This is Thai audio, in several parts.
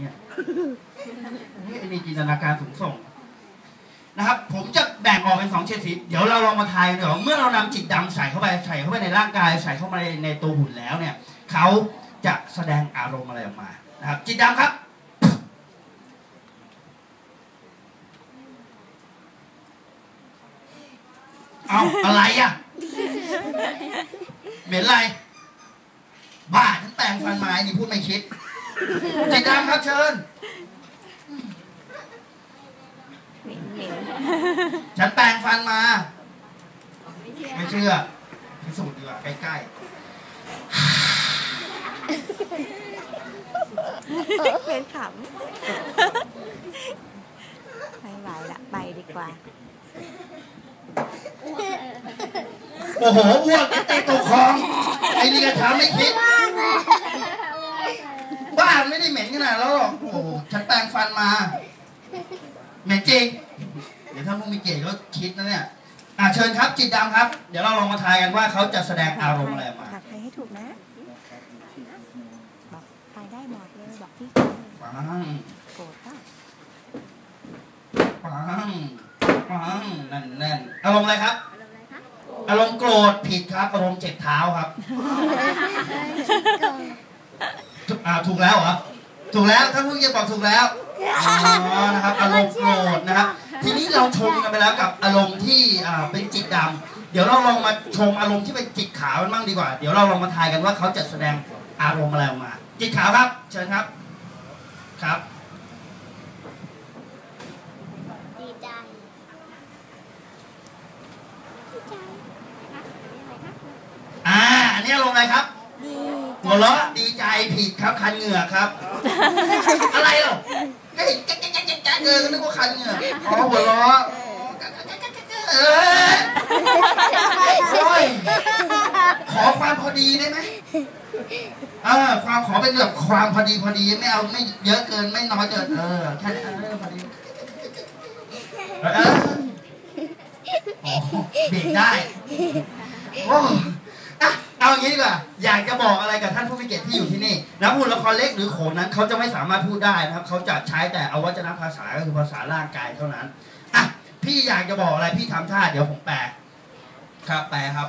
เนี่ยนี่มีจินตนาการสูงส่งนะครับ ผมจะแบ่งออกเป็นสองเฉดสีเดี๋ยวเราลองมาทายเดี๋ยวเมื่อเรานำจิตดำใส่เข้าไปใส่เข้าไปในร่างกาย ใส่เข้ามาในในตัวหุ่นแล้วเนี่ยเขาจะแสดงอารมณ์อะไรออกมานะครับ จิตดำครับเอาอะไรอะเหม็นอะไร บ้าฉันแปรงฟันไม้นี่พูดไม่คิด จิตดำครับเชิญเหม็นเหม็นฉันแปรงฟันมา ไม่เชื่อพิสูจน์ดีกว่าใกล้เป็นขำไม่ไหวละไปดีกว่าๆโอ้โหอ้วกจะตีตกคลอง ไอ้นี่ก็ทำไม่คิด บ้าไม่ได้เหม็นขนาดแล้วหรอก โอ้โหฉันแปรงฟันมา เหม็นจริง เดี๋ยวถ้าพวกมีเกียรติก็คิดนะเนี่ย อะเชิญครับจิตดำครับ เดี๋ยวเราลองมาทายกันว่าเขาจะแสดงอารมณ์อะไรออกมาถักใครให้ถูกนะ บอกไปได้หมดเลยบอกพี่ปังโกรธป่ะปังปังนั่นแน่นอารมณ์อะไรครับ อารมณ์โกรธผิดครับ อารมณ์เจ็บเท้าครับถูก อ่าถูกแล้วเหรอถูกแล้วท่านผู้เกียรติบอกถูกแล้วอ๋อนะครับอารมณ์โกรธนะครับทีนี้เราชมกันไปแล้วกับอารมณ์ที่อ่าเป็นจิตดำเดี๋ยวเราลองมาชมอารมณ์ที่เป็นจิตขาวกันบ้างดีกว่า เดี๋ยวเราลองมาทายกันว่าเขาจะแสดงอารมณ์อะไรออกมา จิตขาวครับ เชิญครับครับดีใจอ่าอันนี้อารมณ์อะไรครับดีหัวเราะดี ใจผิดครับคันเหงื่อครับ อะไรหรอเฮ้ยแก๊กแก๊กแก๊กแก๊กแก๊กเออนึกว่าคันเหงื่ออ๋อหัวเราะเออโอ้ยขอความพอดีได้ไหมเออความขอเป็นแบบความพอดีพอดีไม่เอาไม่เยอะเกินไม่น้อยเกินเออแค่นี้เออพอดีเออเออโอ้เบรกได้โอ้ อะเอาอย่างนี้ดีกว่าอยากจะบอกอะไรกับท่านผู้มีเกียรติที่อยู่ที่นี่นักพูดละครเล็กหรือโขนนั้นเขาจะไม่สามารถพูดได้นะครับเขาจะใช้แต่อวัจนภาษาก็คือภาษาร่างกายเท่านั้นอะพี่อยากจะบอกอะไรพี่ทำท่าเดี๋ยวผมแปลครับแปลครับ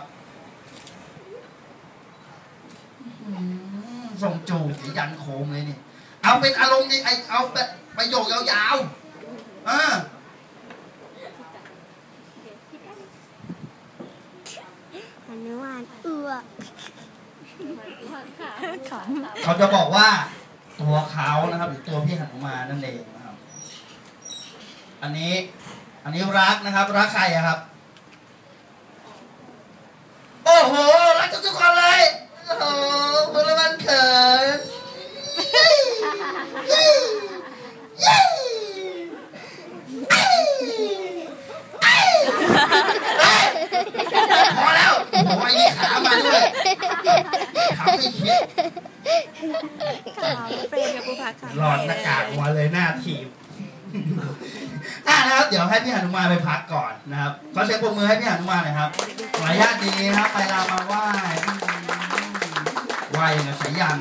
อืมส่งจูบยันโคมเลยนี่ เอาเป็นอารมณ์ดิไอเอาแบบประโยคยาวๆอ่า อนุมานเอือ ขำ เขาจะบอกว่าตัวเขานะครับหรือตัวพี่หันุมานั่นเองนะครับ อันนี้ อันนี้รักนะครับ รักใครครับ โอ้โห รักทุกๆคนเลย โอ้โหคุณละมันเขินเย้เย้เย้เอ้ยเอ้ยพอแล้วโอ้โหไอ้นี่ขามาด้วยขาไม่คิด ขำเฟรมกับผู้พักขำ หลอดหน้ากากมาเลยหน้าทีมอะนะครับ เดี๋ยวให้พี่หนุมานไปพักก่อนนะครับขอเสียงปรบมือให้พี่หนุมานหน่อยครับมารยาทดีนะครับไปลามาไหว้อืมไหว้อย่างกับสายยัน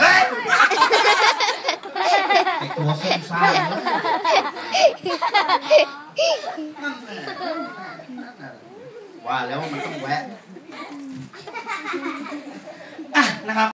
เฮ้ยไอตัวส้มซ่ามเลยนั่นแหละนั่นแหละว่าแล้วว่ามันต้องแวะ อะนะครับ